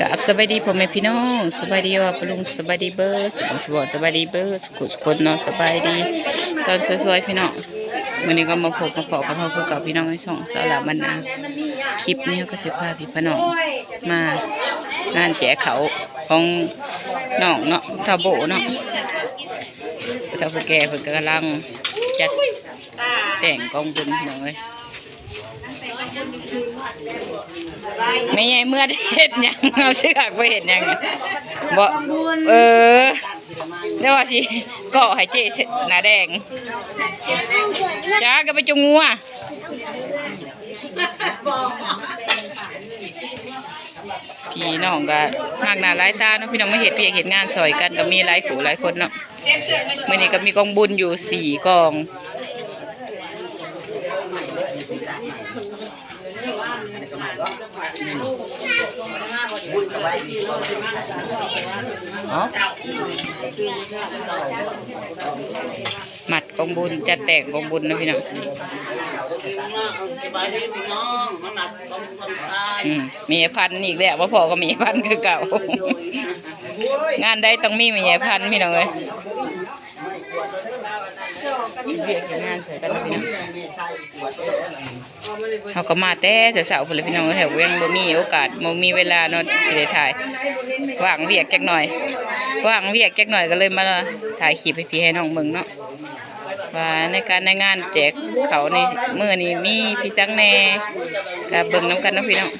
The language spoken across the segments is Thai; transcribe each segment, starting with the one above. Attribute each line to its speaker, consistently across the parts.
Speaker 1: กับสบายดีพ่อแม่พี่น้องสบายดีว่าปลุงสบายดีเบอร์สุขสวัสดิ์สบายดีเบอร์สุขสุขนเนาะสบายดี ตอนสวยๆพี่น้องวันนี้ก็มาพบมาพอกับพ่อคือกับพี่น้องในสองสาวหลาบรรณาคลิปนี้ก็สิพาพี่พี่น้องมางานแจกเขาของน้องเนาะทาโบเนาะ ทาโบแก่เพิ่นก็กำลังจัดแต่งกองบุญพี่น้องเลยไม่ใช่เมื่อเห็ดยังเอาเชือกไปเห็ดยังบ่เออเดี๋ยวว่าสิเกาะให้เจ๊หน้าแดงจ้าก็ไปจงงัว พี่น้องก็มากหน้าหลายตาเนาะพี่น้องมาเห็ดเพียกเห็ดงานซอยกันก็มีหลายผู้หลายคนเนาะมื่อนี้ก็มีกองบุญอยู่สี่กองหมัดกองบุญจัดแต่งกองบุญนะพี่น้อง
Speaker 2: สบายดีพี่น้องมา อื
Speaker 1: มมีพันธุ์อีกแล้วว่าพอก็มีพันธุ์คือเก่า งานได้ต้องมีมีพันธุ์พี่น้องเลยเรียกเฮ็ดงานเสร็จกันนะพี่น้องเขาก็มาแต่เสาๆพุ่นเลยพี่น้องแถวยังบ่มีโอกาสบ่มีเวลาเนาะสิได้ถ่ายว่างเวียกจักหน่อยว่างเวียกจักหน่อยก็เลยมาถ่ายคลิปให้พี่ให้น้องเบิ่งเนาะ ว่าในการในงานแจกเขาในเมื่อนี้มีพี่จังแน่กับเบิ่งน้ำกันนะพี่น้อง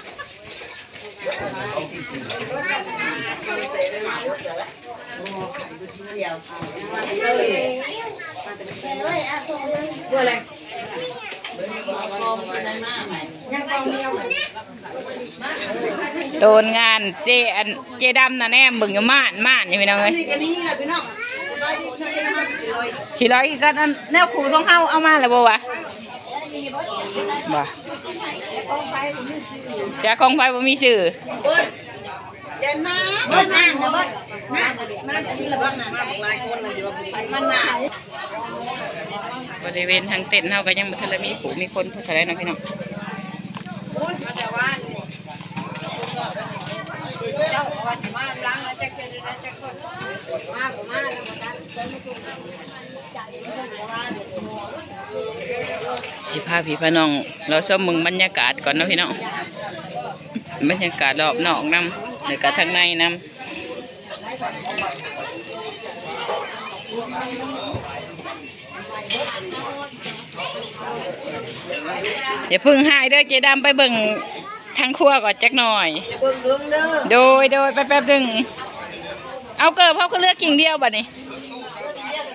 Speaker 1: โดนงานเจอันเจดำนะแน่เบิ่งอยู่ม่านม่านอยู่พี่น้องเอ้ย
Speaker 2: นี่กันนี่แหละพี่น้องสบาย ดีพี่น้องจะนะครับสี่ร้อย
Speaker 1: สิร้อยกันอันแนวขู่ต้องเฮาเอามาแล้วบ่วะบ่จากของไฟบ่มีชื่อ
Speaker 2: เบิ้ลเย็นนะเบิ้ลนั่งนะเบิ้ลนั่งนั่งที่ระบังนะนั่งหลายคนเลยอยู่ว่ามันหนาว
Speaker 1: บริเวณทางเต็นท์เฮาก็ยังบ่ทันได้มีผู้มีคนเท่าไหร่นะพี่น้อง
Speaker 2: แต่ว่าเจ้าวันมาล้างแล้วจะเป็นจะคนมาผมมาแล้วมากัน
Speaker 1: สิพาพี่พาน้อง เราชมมึงบรรยากาศก่อนเนาะพี่น้องบรรยากาศรอบนอกนํแล้วก็ทางในนํอย่าเพึ่งหายเด้อเจดำไปเบิ่งทางครัวก่อนจักหน่อย
Speaker 2: เบิ้งเบิ้งเด้อ
Speaker 1: โดยโดยไปแป๊บหนึงเอาเกิดเพราะเขาเลือกกิ่งเดียวบัดนี้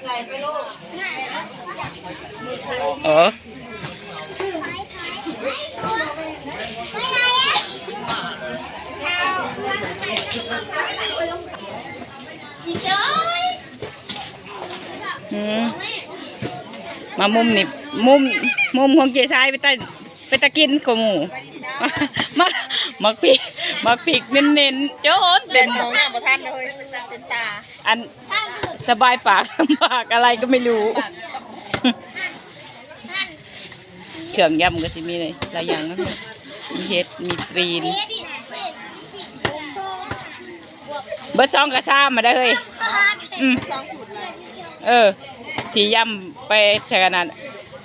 Speaker 2: ใส่ไปโลก
Speaker 1: เออ มมามุมนี่มุมมุมของเจซายไปตะไปตะกินของหมูมามักปีกมักปีกเน้นๆโจนเต็ม
Speaker 3: มองหน้าประทันเลยเป็นตา
Speaker 1: อันสบายปากลำบากอะไรก็ไม่รู้ เครื่องยำก็สิมีเลยหลายอย่างนะมีเห็ดมีกรีน เบิดซองกระซ่ามาได้เลยอืม
Speaker 3: สองสูตรเลย
Speaker 1: เออ ที่ย่ำไปแค่นั้น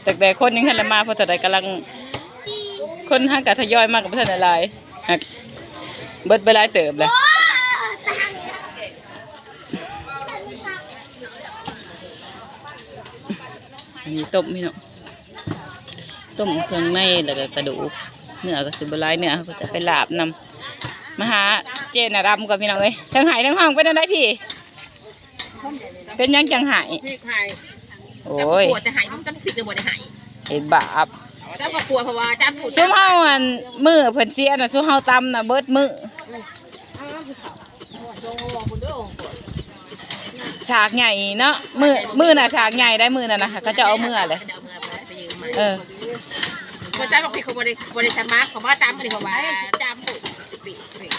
Speaker 1: แต่แต่คนยังทันได้มาเพราะแต่ใดกำลัง คนห้างกะทยอยมากกับเพื่อนอะไรหักเบิดไปหลายเติบเลยอันนี้ต้มพี่น้องต้มเครื่องในแล้วก็กระดูกเนื้อก็สิบหลายเนื้อเขาก็จะไปลาบนำ มาหาเจนอะรำกับพี่น้องเลยทั้งหายทั้งห้องเป็นอะไรพี่ เป็นหยังจังหาย
Speaker 2: พี่ไข่
Speaker 1: โอ้ย
Speaker 3: ปวดจะหายต้องจำผิดจะปวดจะหาย
Speaker 1: ไอ้บาป
Speaker 3: ถ้าพอกลัวเพราะว่าจำผิด
Speaker 1: ซุมเฮาอันมือเพิ่นเสียน่ะซุมเฮาตำน่ะเบิดมือฉากใหญ่เนาะมือมือน่ะฉากใหญ่ได้มือน่ะนะคะก็จะเอามือเลย
Speaker 3: จะเอามือไปยืมมา
Speaker 1: เออ
Speaker 3: พอจำบอกผิดเขาบริบริษัทมาร์คเขาว่าจำผิดเขาว่าจำผิดปิดปิด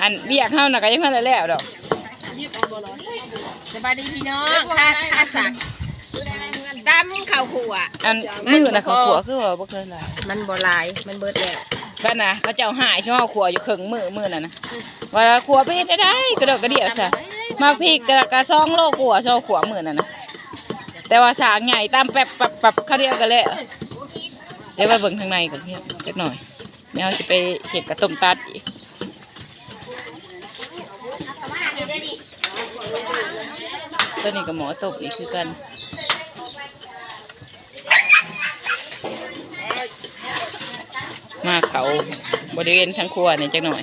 Speaker 1: อันเรียกเฮาน่ะก็ยังทันได้แล้วดอก
Speaker 3: สบายดีพี่น้องค่าค่าสักดำข้าวขัว
Speaker 1: อันมือนะเขาขัวคือว่าบ่เคยหลาย
Speaker 3: มันบ่ลาย มันเบิดแล้ว
Speaker 1: กันนะเขาเจ้าหายช่อขัวอยู่ครึ่งมือมือน่ะนะว่าขัวไปเฮ็ดได้ได้กระโดดกระเดี่ยวซะมากพริกกระกระซองโลขัวช่อขัวมือน่ะนะแต่ว่าสางใหญ่ตามแป๊บปับปับเขาเดียวกันแล้วเดี๋ยวไปเบิ่งข้างในก่อนเพียจักหน่อย แม่เอาสิไปเห็ดกระต้มตัดอีกตัวนี้กับหมอตบนี่คือกันมาเขาบริเวณทั้งครัวนี่จักหน่อย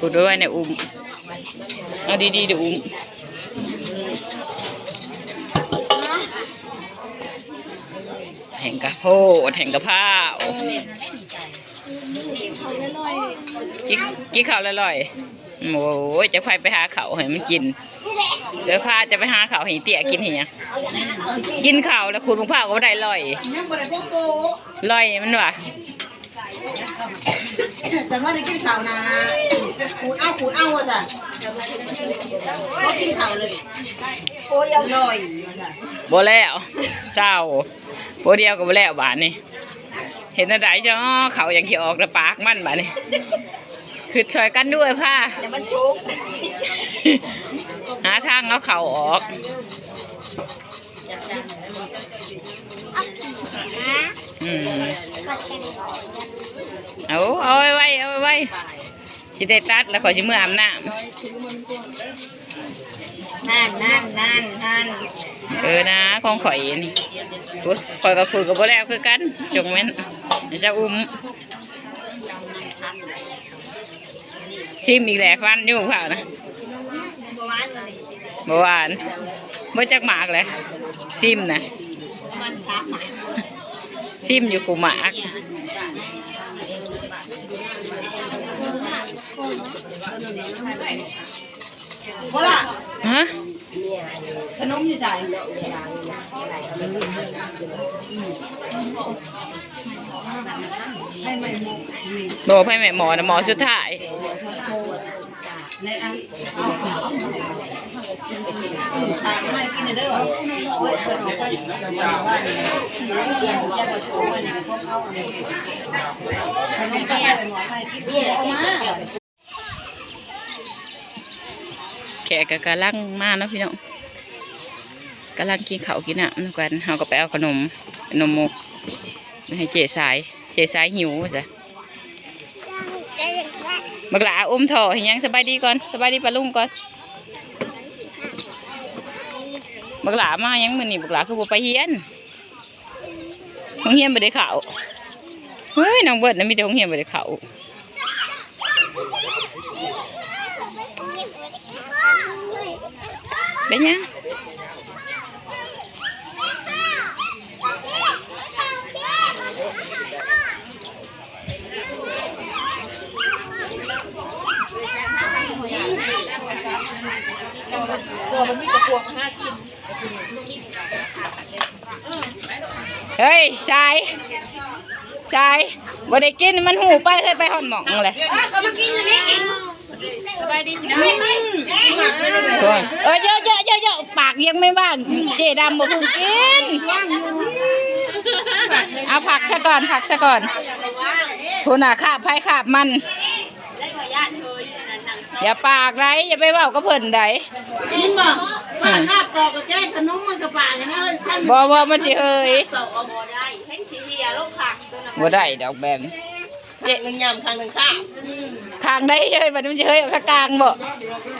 Speaker 2: อุด
Speaker 1: ด้วยเนี่ยอุ้มเอาดีๆเดี๋ยวอุ้มแห่งกระโพดแห่งกระเพรากินกินข้าวอร่อยๆโอ้ยจะไปไปหาข้าวให้มันกินเดี๋ยวพาจะไปหาข้าวให้เตี้ยกินให้หยังกินข้าวแล้วขูดมะพร้าวก็บ่ได้ลอย
Speaker 2: ยังบ่ได้พวกโก
Speaker 1: ลอยมันว่ะ
Speaker 2: จะว่าได้กินข้าวนะขูดเอาขูดเอาอะจ้ะก็กินข้าวเลยโอ้ยอร่อย
Speaker 1: บ่แล้วเศร้าโพเดียวก็บ่แล้วบาดนี่เห็นอะไรจ้าเขาอย่างขี้ออกแล้วปากมันบาดนี่คือช่วยกันด้วยพ่า
Speaker 2: อย่ามันจุก
Speaker 1: หาทางเอาเข่าออกอืม เอาเอาไว้ไว้เอาไว้ไว้สิได้ตัดแล้วขอยสิมืออาบน้
Speaker 2: นั่นนั่นนั่นนั่นำ
Speaker 1: เออนะของข่อยนี่โอ้ยข่อยกับคุณกับบ่แล้วคือกันจงเว้นเดี๋ยวจะอุ้มชิมอีกแหละฟันอยู่เปล่านะเมื่อวานเมื่อจักหมากเลยซิมนะ
Speaker 2: มันซับหมา
Speaker 1: ซิมอยู่กูหมาก
Speaker 2: ว่าล่ะ
Speaker 1: ฮะ
Speaker 2: ขนมอยู่ใส่ให้ไม่หมกนี่
Speaker 1: บอกให้แม่หมอนะหมอสุดท้าย แขกก็กำลังมาเนาะพี่น้องกำลังกินข้าวกินน้ำนกันเฮาก็ไปเอาขนมขนมมกไปให้เจสาย เจสายหิวจ้ะบักหลาอุ้มถ่อให้ยังสบายดีก่อนสบายดีปะลุงก่อน บักหลามายังมือนี้บักหลาคือบไปเฮียนโรงเรียนบ่ได้เข้าเฮ้ยน้องเบิร์ดนะมีแต่โรงเรียนบ่ได้เข้าเป็นยัง เฮ้ยชายชายบ่ได้กินมันหูไปเคยไปหอนหมองเลย
Speaker 3: สบายดีพี่น้อง
Speaker 1: เออเยอะเยอะเยอะเยอะปากยังไม่ว่าง เจดำบ่เพิ่งกิน เอาผักซะก่อนผักซะก่อนคุณน่ะขาบไผขาบมันอย่าปากไรอย่าไปเว้ากับเพิ่นใด
Speaker 2: กินบ่ มาคาบต่อกับแก้ขนมมันกระปากันเลยท่าน
Speaker 1: บ่บ่มันสิเอ้ย
Speaker 2: ต่อเอาบ่
Speaker 1: บ่ได้ดอกแบบนี้เจ๊
Speaker 2: หนึ่งยำครั้งหนึ่งข้าว
Speaker 1: คางได้เฮ้ยบัดนี้มันเฮยเอากลางบ่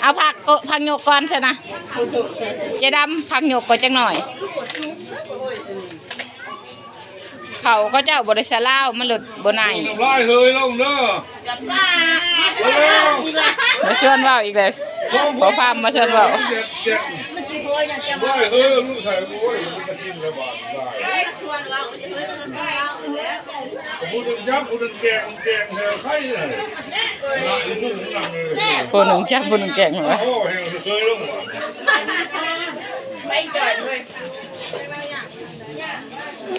Speaker 1: เอาผักก็ผักโยกก่อนใช่นะเจดำผักโยกก่อนจังหน่อยเขาก็เจ้าบริษัทลาวมันหลุดบนไหน
Speaker 4: น้ำลายเฮยลงเด้อเร็ว
Speaker 1: มาชวนเว่าอีกเลยขอพามมาชวนเว่า
Speaker 4: เจ็บเจ็บมันชิโอยอย่างเจ็บลายเฮยลูกชายโอ้ยมันจะกินระบาดได้พูดถึงยับพูดถึงแกงแกงเฮยไข่เลยน่าอีนุ่งนั่งเลย
Speaker 1: คนหนึ่งจักคนหนึ่งแกงเหรอ
Speaker 4: โอ้เฮยเคยลงไมา
Speaker 1: เลย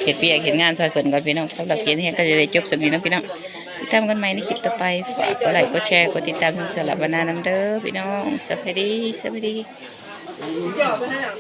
Speaker 1: เห็ดเปียกเห็ดงานซอยเพิ่นก่อนพี่น้องสำหรับเขียนเฮียก็จะได้จบสำนี้เนาะพี่น้องติดตามกันใหม่ในคลิปต่อไปฝากกดไลค์กดแชร์กดติดตามทุกสลับบรรณาน้ำเด้อพี่น้องสวัสดีสวัสดี 你叫我跟他